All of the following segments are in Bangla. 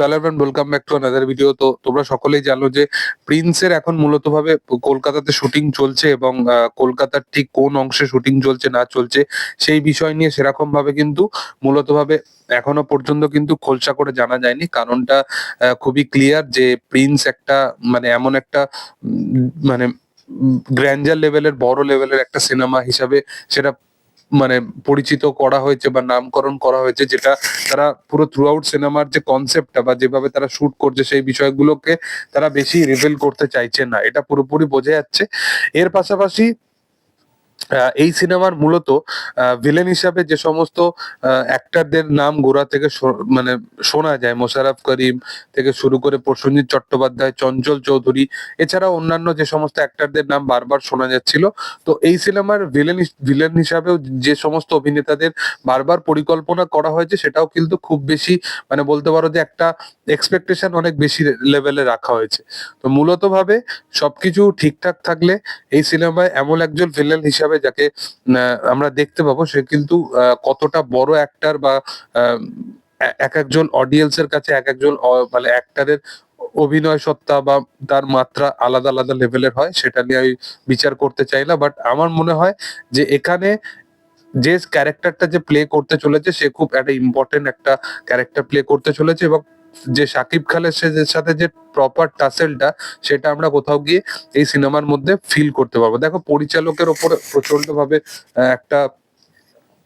সালাম and welcome back to another video তো তোমরা সকলেই জানো যে প্রিন্সের এখন মূলত ভাবে কলকাতাতে শুটিং চলছে এবং কলকাতার ঠিক কোন অংশে শুটিং চলছে, না চলছে, সেই বিষয় নিয়ে সেরকম ভাবে কিন্তু মূলত ভাবে এখনও পর্যন্ত কিন্তু খোলসা করে জানা যায়নি। কারণটা খুবই ক্লিয়ার যে প্রিন্স একটা মানে এমন একটা মানে গ্র্যান্ডার লেভেলের বড় লেভেলের একটা সিনেমা হিসাবে সেটা মানে পরিচিত করা হয়েছে বা নামকরণ করা হয়েছে, যেটা তারা পুরো থ্রু আউট সিনেমার যে কনসেপ্টটা বা যেভাবে তারা শুট করছে, সেই বিষয়গুলোকে তারা বেশি রিভিল করতে চাইছে না। এটা পুরোপুরি বোঝা যাচ্ছে। এর পাশাপাশি এই সিনেমার মূলত ভিলেন হিসাবে যে সমস্ত অ্যাক্টারদের নাম গোড়া থেকে মানে শোনা যায় মোশারফ করিম থেকে শুরু করে প্রসেনজিৎ চট্টোপাধ্যায়, চঞ্চল চৌধুরী, এছাড়াও অন্যান্য যে সমস্ত অ্যাক্টারদের নাম বারবার শোনা যাচ্ছিল। তো এই সিনেমার ভিলেন ভিলেন হিসাবেও যে সমস্ত অভিনেতাদের বারবার পরিকল্পনা করা হয়েছে, সেটাও কিন্তু খুব বেশি মানে বলতে পারো যে একটা এক্সপেকটেশন অনেক বেশি লেভেলে রাখা হয়েছে। তো মূলত ভাবে সবকিছু ঠিকঠাক থাকলে এই সিনেমায় এমন একজন ভিলেন হিসাবে যাকে আমরা দেখতে পাবো, সে কিন্তু কতটা বড় অ্যাক্টার বা এক একজন অডিয়েন্সের কাছে এক একজন মানে অ্যাক্টারের অভিনয় সত্তা বা তার মাত্রা আলাদা আলাদা লেভেলের হয়, সেটা নিয়ে আমি বিচার করতে চাই না। বাট আমার মনে হয় যে এখানে যে ক্যারেক্টারটা যে প্লে করতে চলেছে, সে খুব একটা ইম্পর্টেন্ট একটা ক্যারেক্টার প্লে করতে চলেছে এবং যে সাকিব খানের সে- সাথে যে প্রপার টাসেলটা সেটা আমরা কোথাও গিয়ে এই সিনেমার মধ্যে ফিল করতে পারব। দেখো, পরিচালকের ওপরে প্রচণ্ড ভাবে একটা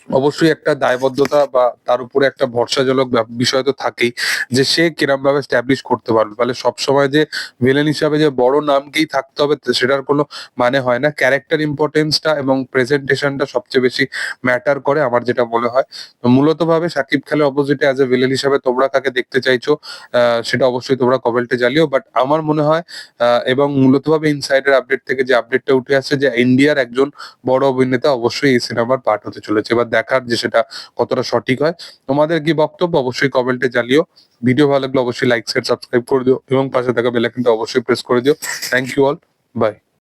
অবশ্যই একটা দায়বদ্ধতা বা তার উপরে একটা ভরসাজনক বিষয় তো থাকেই যে সে কিরম ভাবে স্ট্যাবলিশ করতে পারবে। তাহলে সবসময় যে ভিলেন হিসাবে যে বড় নামকেই থাকতে হবে সেটার কোনো মানে হয় না। ক্যারেক্টার ইম্পর্টেন্সটা এবং প্রেজেন্টেশনটা সবচেয়ে বেশি ম্যাটার করে আমার যেটা মনে হয়। মূলত ভাবে সাকিব খানের অপোজিটে অ্যাজ এ ভিলেন হিসাবে তোমরা কাকে দেখতে চাইছো সেটা অবশ্যই তোমরা কমেন্টে জানিও। বাট আমার মনে হয় এবং মূলত ভাবে ইনসাইডের আপডেট থেকে যে আপডেটটা উঠে আসছে যে ইন্ডিয়ার একজন বড় অভিনেতা অবশ্যই এই সিনেমার পার্ট হতে চলেছে। এবার দেখার যে সেটা কতটা সঠিক হয়। তোমাদের কি বক্তব্য অবশ্যই কমেন্টে জানিও। ভিডিও ভালো লাগলে অবশ্যই লাইক শেয়ার সাবস্ক্রাইব করে দিও এবং পাশে থাকা বেলাইকনটা অবশ্যই প্রেস করে দিও। Thank you all by